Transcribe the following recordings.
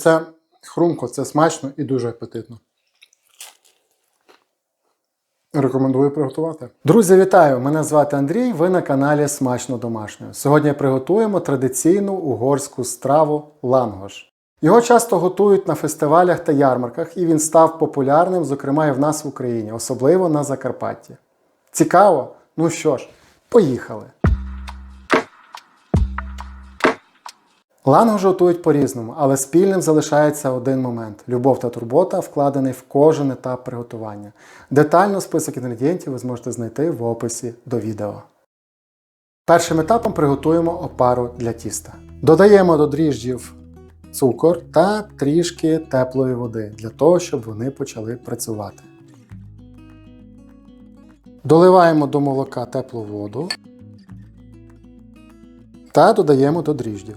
Це хрумко, це смачно і дуже апетитно. Рекомендую приготувати. Друзі, вітаю! Мене звати Андрій. Ви на каналі Смачно Домашньо. Сьогодні приготуємо традиційну угорську страву лангош. Його часто готують на фестивалях та ярмарках, і він став популярним, зокрема і в нас в Україні, особливо на Закарпатті. Цікаво? Ну що ж, поїхали! Лангош готують по-різному, але спільним залишається один момент любов та турбота, вкладений в кожен етап приготування. Детально список інгредієнтів ви зможете знайти в описі до відео. Першим етапом приготуємо опару для тіста. Додаємо до дріжджів цукор та трішки теплої води для того, щоб вони почали працювати. Доливаємо до молока теплу воду та додаємо до дріждів.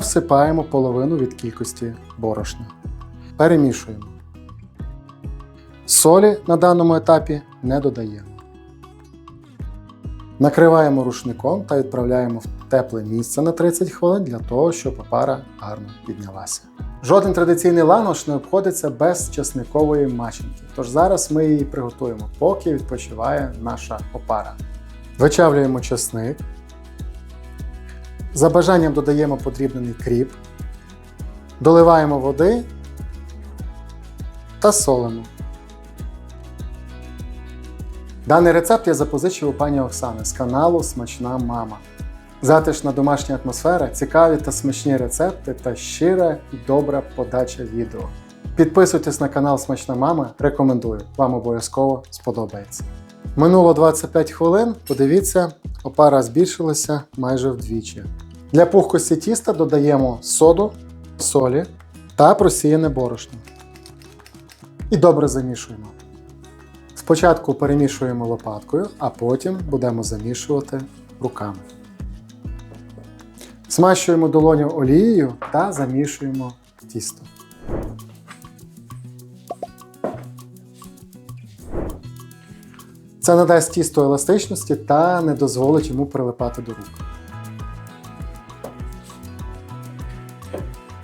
Всипаємо половину від кількості борошна. Перемішуємо. Солі на даному етапі не додаємо. Накриваємо рушником та відправляємо в тепле місце на 30 хвилин для того, щоб опара гарно піднялася. Жоден традиційний ланош не обходиться без часникової маченки. Тож зараз ми її приготуємо, поки відпочиває наша опара. Вичавлюємо часник. За бажанням додаємо подрібнений кріп, доливаємо води та солимо. Даний рецепт я запозичив у пані Оксани з каналу Смачна Мама. Затишна домашня атмосфера, цікаві та смачні рецепти та щира і добра подача відео. Підписуйтесь на канал Смачна Мама, рекомендую, вам обов'язково сподобається. Минуло 25 хвилин, подивіться, опара збільшилася майже вдвічі. Для пухкості тіста додаємо соду, солі та просіяне борошно. І добре замішуємо. Спочатку перемішуємо лопаткою, а потім будемо замішувати руками. Смащуємо долоню олією та замішуємо тісто. Це надасть тісту еластичності та не дозволить йому прилипати до рук.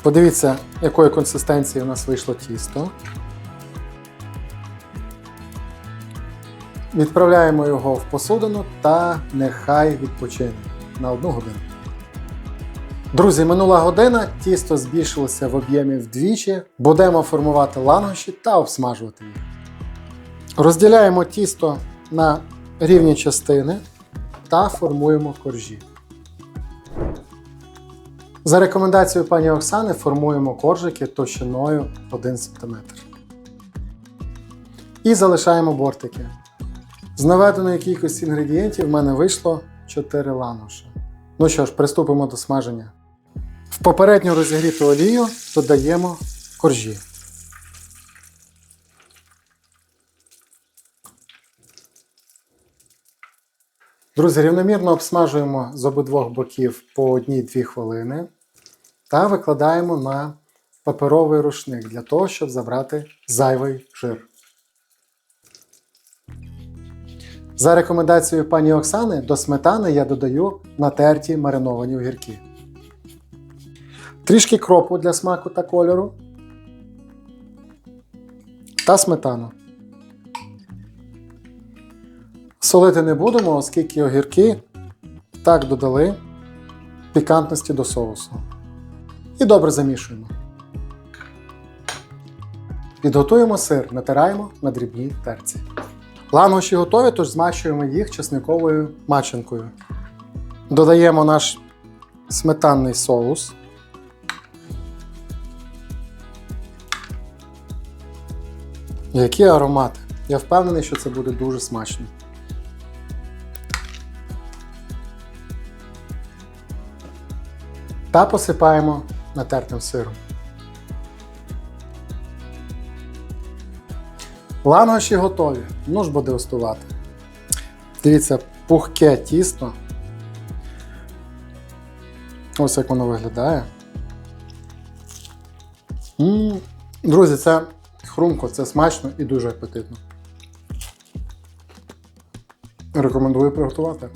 Подивіться, якої консистенції у нас вийшло тісто. Відправляємо його в посудину та нехай відпочине на одну годину. Друзі, минула година, тісто збільшилося в об'ємі вдвічі. Будемо формувати лангоші та обсмажувати їх. Розділяємо тісто на рівні частини та формуємо коржі. За рекомендацією пані Оксани формуємо коржики товщиною 1 см. І залишаємо бортики. З наведеної кількості інгредієнтів в мене вийшло 4 ланоші. Ну що ж, приступимо до смаження. В попередньо розігріту олію додаємо коржі. Друзі, рівномірно обсмажуємо з обидвох боків по 1-2 хвилини та викладаємо на паперовий рушник для того, щоб забрати зайвий жир. За рекомендацією пані Оксани, до сметани я додаю натерті мариновані огірки. Трішки кропу для смаку та кольору. Та сметану. Солити не будемо, оскільки огірки так додали пікантності до соусу. І добре замішуємо. Підготуємо сир, натираємо на дрібній терці. Лангоші готові, тож змащуємо їх чесниковою маченкою. Додаємо наш сметанний соус. Які аромати! Я впевнений, що це буде дуже смачно. Та посипаємо натертим сиром. Лангоші готові. Ну ж буде остувати. Дивіться, пухке тісто. Ось як воно виглядає. М-м. Друзі, це хрумко, це смачно і дуже апетитно. Рекомендую приготувати.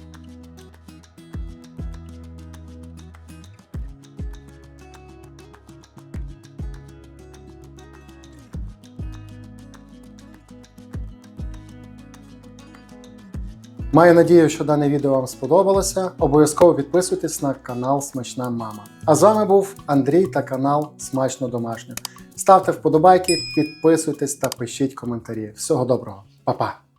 Маю надію, що дане відео вам сподобалося. Обов'язково підписуйтесь на канал Смачна Мама. А з вами був Андрій та канал Смачно Домашньо. Ставте вподобайки, підписуйтесь та пишіть коментарі. Всього доброго, Па-па!